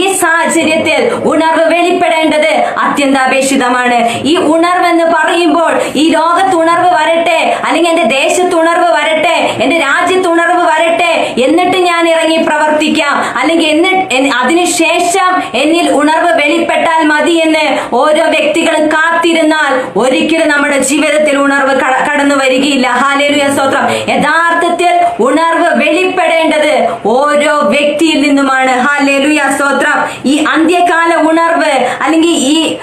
ഈ സാഹചര്യത്തിൽ ഉണർവ് വെളിപ്പെടേണ്ടത് അത്യന്താപേക്ഷിതമാണ്. ഈ ഉണർവ് എന്ന് പറയുമ്പോൾ ഈ ലോകത്ത് ഉണർവ് വരട്ടെ അല്ലെങ്കിൽ എന്റെ ദേശത്ത് ഉണർവ് വരട്ടെ എന്റെ രാജ്യത്ത് ഉണർവ് വരട്ടെ എന്നിട്ട് ഞാൻ ഇറങ്ങി പ്രവർത്തിക്കാം. അല്ലെങ്കിൽ എന്നിട്ട് അതിനുശേഷം എന്നിൽ ഉണർവ് വെളിപ്പെട്ടാൽ മതി എന്ന് ഓരോ വ്യക്തികളും കാത്തിരുന്നാൽ ഒരിക്കലും നമ്മുടെ ജീവിതത്തിൽ ഉണർവ് കടന്നു വരികയില്ല. ഹാലേലുയ സ്തോത്രം. യഥാർത്ഥത്തിൽ ഉണർവ് വെളിപ്പെടേണ്ടത് ഓരോ വ്യക്തിയിൽ നിന്നുമാണ്. ഹാലേലുയ സ്തോത്രം. ഈ അന്ത്യകാല ഉണർവ് അല്ലെങ്കിൽ ഈ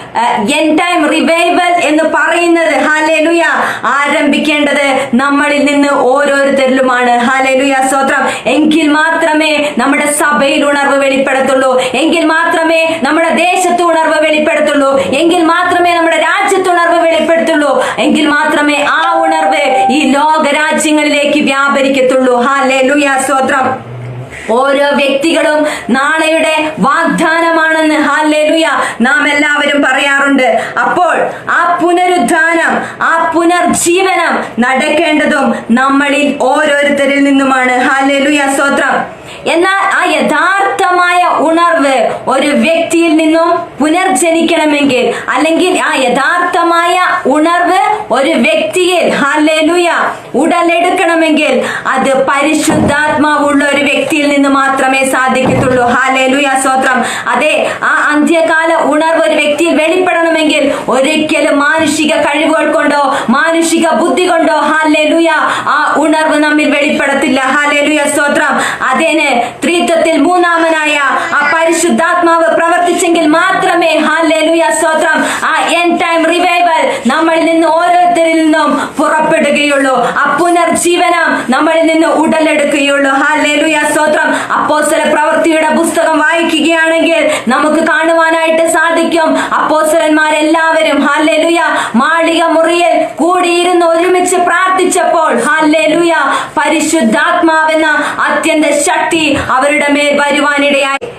എൻ ടൈം റിവൈവൽ എന്ന് പറയുന്നത് ഹാലേലുയ ആരംഭിക്കേണ്ടത് നമ്മളിൽ നിന്ന് ഓരോരുത്തരിലുമാണ്. ഹാലേലുയ സ്തോത്രം. എങ്കിൽ മാത്രമേ നമ്മുടെ സഭയിൽ ഉണർവ് വെളിപ്പെടുത്തുള്ളൂ. എങ്കിൽ മാത്രമേ നമ്മുടെ ദേശത്ത് ഉണർവ് വെളിപ്പെടുത്തുള്ളൂ. എങ്കിൽ മാത്രമേ നമ്മുടെ രാജ്യത്ത് ഉണർവ് വെളിപ്പെടുത്തുള്ളൂ. എങ്കിൽ മാത്രമേ ആ ഉണർവ് ഈ ലോക രാജ്യങ്ങളിലേക്ക് വ്യാപരിക്കത്തുള്ളൂ. ഹാലേലുയ സ്തോത്രം. ഓരോ വ്യക്തികളും നാളെയുടെ വാഗ്ദാനമാണെന്ന് ഹാലേലുയ നാം എല്ലാവരും പറയാറുണ്ട്. അപ്പോൾ ആ പുനരുദ്ധാനം ആ പുനർജീവനം നടക്കേണ്ടതും നമ്മളിൽ ഓരോരുത്തരിൽ നിന്നുമാണ്. ഹാലേലുയ സ്തോത്രം. എന്നാൽ ആ യഥാർത്ഥമായ ഉണർവ് ഒരു വ്യക്തിയിൽ നിന്നും പുനർജനിക്കണമെങ്കിൽ അല്ലെങ്കിൽ ആ യഥാർത്ഥമായ ഉണർവ് ഒരു വ്യക്തിയിൽ ഹല്ലേലൂയ ഉടലെടുക്കണമെങ്കിൽ അത് പരിശുദ്ധാത്മാവുള്ള ഒരു വ്യക്തിയിൽ നിന്ന് മാത്രമേ സാധിക്കത്തുള്ളൂ. ഹാലേലുയ സ്തോത്രം. അതെ ആ അന്ത്യകാല ഉണർവ് ഒരു വ്യക്തിയിൽ വെളിപ്പെടണമെങ്കിൽ ഒരിക്കലും മാനുഷിക കഴിവുകൾ കൊണ്ടോ മാനുഷിക ബുദ്ധി കൊണ്ടോ ഹാലേലുയ ആ ഉണർവ് നമ്മിൽ വെളിപ്പെടത്തില്ല. ഹാലേലുയ സ്തോത്രം. അതിന് ത്രിത്വത്തിൽ മൂന്നാമനായ ആ പരിശുദ്ധാത്മാവ് പ്രവർത്തിച്ചെങ്കിൽ മാത്രമേ ഹാലേലുയ സ്തോത്രം ആ എൻ ടൈം നമ്മളിൽ നിന്ന് ഓരോരുത്തരിൽ നിന്നും പുറപ്പെടുകയുള്ളൂ. ആ പുനർജീവനം നമ്മളിൽ നിന്ന് ഉടലെടുക്കുകയുള്ളൂ. ഹാലേലുയ സ്തോത്രം. അപ്പോസ്തല പ്രവൃത്തിയുടെ പുസ്തകം വായിക്കുകയാണെങ്കിൽ നമുക്ക് കാണുവാനായിട്ട് സാധിക്കും. അപ്പോസ്തലന്മാരെല്ലാവരും ഹാലേലുയ മാളിക മുറിയിൽ കൂടിയിരുന്ന് ഒരുമിച്ച് പ്രാർത്ഥിച്ചപ്പോൾ ഹാലേലുയ പരിശുദ്ധാത്മാവെന്ന അത്യന്ത ശക്തി അവരുടെ മേൽ വരുവാനിടയായി.